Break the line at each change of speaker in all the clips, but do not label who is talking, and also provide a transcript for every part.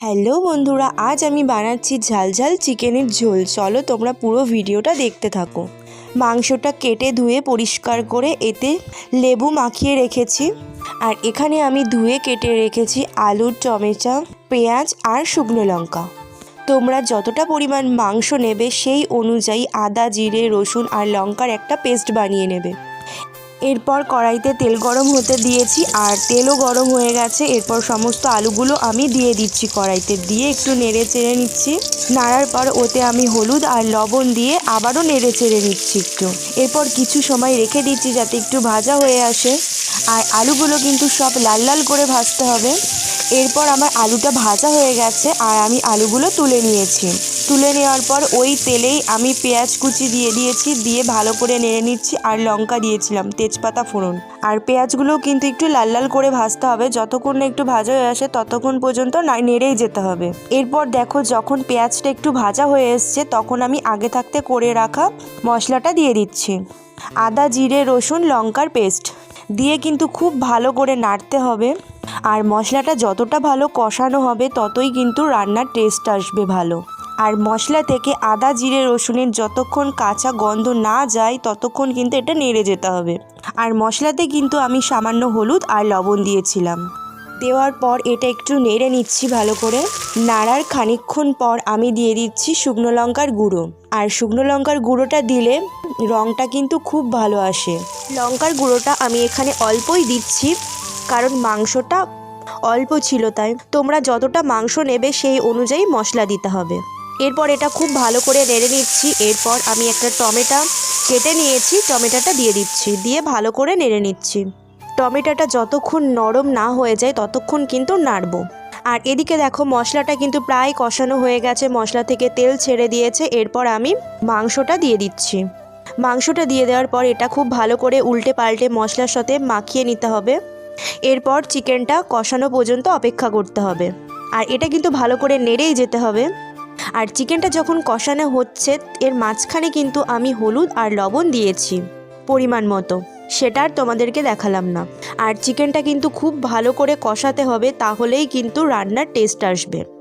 Hello বন্ধুরা, আজ আমি বানাচ্ছি ঝালঝাল চিকেনের ঝোল। চলো তোমরা পুরো ভিডিওটা দেখতে থাকো। মাংসটা কেটে ধুয়ে পরিষ্কার করে এতে লেবু মাখিয়ে রেখেছি। আর এখানে আমি ধুয়ে কেটে রেখেছি আলু টমেটো, পেঁয়াজ আর শুকনো লঙ্কা। তোমরা যতটা পরিমাণ মাংস নেবে সেই অনুযায়ী আদা, জিরে, রসুন আর লঙ্কার একটা পেস্ট বানিয়ে নেবে। এরপর কড়াইতে তেল গরম হতে দিয়েছি আর তেলও গরম হয়ে গেছে। এরপর সমস্ত আলুগুলো আমি দিয়ে দিচ্ছি কড়াইতে। দিয়ে একটু নেড়ে চেড়ে নিচ্ছি। নাড়ার পর ওতে আমি হলুদ আর লবণ দিয়ে আবারও নেড়ে চেড়ে নিচ্ছি একটু। এরপর কিছু সময় রেখে দিচ্ছি যাতে একটু ভাজা হয়ে আসে। আর আলুগুলো কিন্তু সব লাল লাল করে ভাজতে হবে। এরপর আমার আলুটা ভাজা হয়ে গেছে আর আমি আলুগুলো তুলে নিয়েছি। তুলে নেওয়ার পর ওই তেলেই আমি পেঁয়াজ কুচি দিয়ে দিয়েছি, দিয়ে ভালো করে নেড়ে নিচ্ছি আর লঙ্কা দিয়েছিলাম, তেজপাতা ফোড়ন। আর পেঁয়াজগুলো কিন্তু একটু লাল লাল করে ভাজতে হবে, যতক্ষণ না একটু ভাজা হয়ে আসে ততক্ষণ পর্যন্ত নেড়েই যেতে হবে। এরপর দেখো যখন পেঁয়াজটা একটু ভাজা হয়ে এসছে, তখন আমি আগে থাকতে করে রাখা মশলাটা দিয়ে দিচ্ছি। আদা, জিরে, রসুন, লঙ্কার পেস্ট। দিয়ে কিন্তু খুব ভালো করে নাড়তে হবে। আর মশলাটা যতটা ভালো কষানো হবে, ততই কিন্তু রান্নার টেস্ট আসবে ভালো। আর মশলা থেকে আদা, জিরে, রসুনের যতক্ষণ কাঁচা গন্ধ না যায়, ততক্ষণ কিন্তু এটা নেড়ে যেতে হবে। আর মশলাতে কিন্তু আমি সামান্য হলুদ আর লবণ দিয়েছিলাম। দেওয়ার পর এটা একটু নেড়ে নিচ্ছি ভালো করে। নাড়ার খানিকক্ষণ পর আমি দিয়ে দিচ্ছি শুকনো লঙ্কার গুঁড়ো। আর শুকনো লঙ্কার গুঁড়োটা দিলে রঙটা কিন্তু খুব ভালো আসে। লঙ্কার গুঁড়োটা আমি এখানে অল্পই দিচ্ছি। কারণ মাংসটা অল্প ছিল তাই। তোমরা যতটা মাংস নেবে সেই অনুযায়ী মশলা দিতে হবে। এরপর এটা খুব ভালো করে নেড়ে নিচ্ছি। এরপর আমি একটা টমেটো কেটে নিয়েছি। টমেটোটা দিয়ে দিচ্ছি। দিয়ে ভালো করে নেড়ে নিচ্ছি। টমেটোটা যতক্ষণ নরম না হয়ে যায় ততক্ষণ কিন্তু নাড়বো। আর এদিকে দেখো মশলাটা কিন্তু প্রায় কষানো হয়ে গেছে। মশলা থেকে তেল ছেড়ে দিয়েছে। এরপর আমি মাংসটা দিয়ে দিচ্ছি। মাংসটা দিয়ে দেওয়ার পর এটা খুব ভালো করে উল্টে পাল্টে মশলার সাথে মাখিয়ে নিতে হবে। এরপর চিকেনটা কষানো পর্যন্ত অপেক্ষা করতে হবে। আর এটা কিন্তু ভালো করে নেড়েই যেতে হবে। আর চিকেনটা যখন কষানো হচ্ছে, এর মাঝখানে কিন্তু আমি হলুদ আর লবণ দিয়েছি, পরিমাণ মতো। সেটা আর তোমাদেরকে দেখালাম না। আর চিকেনটা কিন্তু খুব ভালো করে কষাতে হবে, তাহলেই কিন্তু রান্নার টেস্ট আসবে।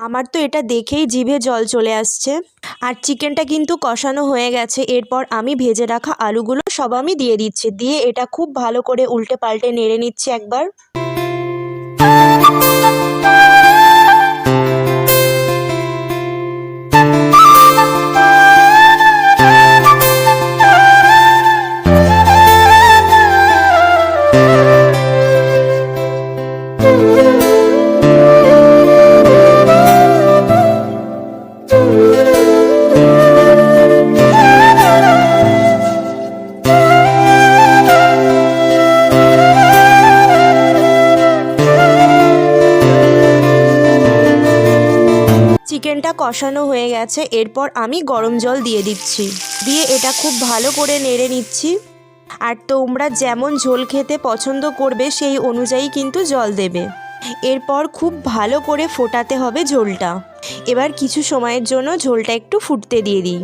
আমার তো এটা দেখেই জিভে জল চলে আসছে। আর চিকেনটা কিন্তু কষানো হয়ে গেছে। এরপর আমি ভেজে রাখা আলুগুলো সব আমি দিয়ে দিচ্ছি। দিয়ে এটা খুব ভালো করে উল্টে পাল্টে নেড়ে নিচ্ছি একবার। চিকেনটা কষানো হয়ে গেছে, এরপর আমি গরম জল দিয়ে দিচ্ছি। দিয়ে এটা খুব ভালো করে নেড়ে নিচ্ছি। আর তোমরা যেমন ঝোল খেতে পছন্দ করবে, সেই অনুযায়ী কিন্তু জল দেবে। এরপর খুব ভালো করে ফোটাতে হবে ঝোলটা। এবার কিছু সময়ের জন্য ঝোলটা একটু ফুটতে দিয়ে দিই।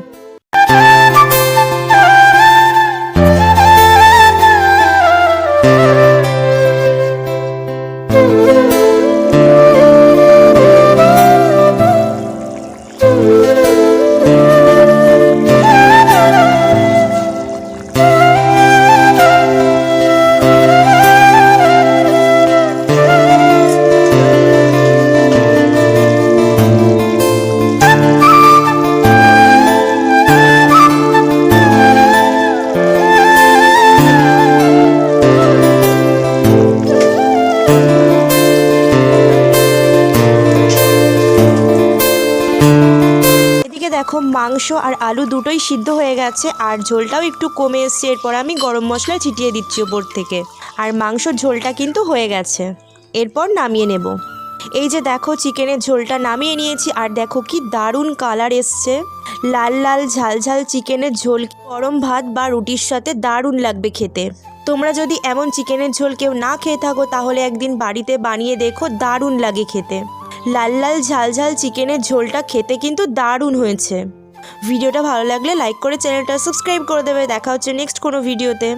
এদিকে দেখো মাংস আর আলু দুটোই সিদ্ধ হয়ে গেছে, আর ঝোলটাও একটু কমে এসছে। এরপর আমি গরম মশলা ছিটিয়ে দিচ্ছি ওপর থেকে। আর মাংসর ঝোলটা কিন্তু হয়ে গেছে। এরপর নামিয়ে নেব। এই যে দেখো চিকেনের ঝোলটা নামিয়ে নিয়েছি, আর দেখো কি দারুণ কালার এসছে। লাল লাল ঝাল ঝাল চিকেনের ঝোল, গরম ভাত বা রুটির সাথে দারুণ লাগবে খেতে। তোমরা যদি এমন চিকেনের ঝোল কেউ না খেয়ে থাকো, তাহলে একদিন বাড়িতে বানিয়ে দেখো, দারুণ লাগে খেতে। লাল লাল ঝাল ঝাল চিকেনের ঝোলটা খেতে কিন্তু দারুণ হয়েছে। ভিডিওটা ভালো লাগলে লাইক করে চ্যানেলটা সাবস্ক্রাইব করে দেবে। দেখা হচ্ছে নেক্সট কোনো ভিডিওতে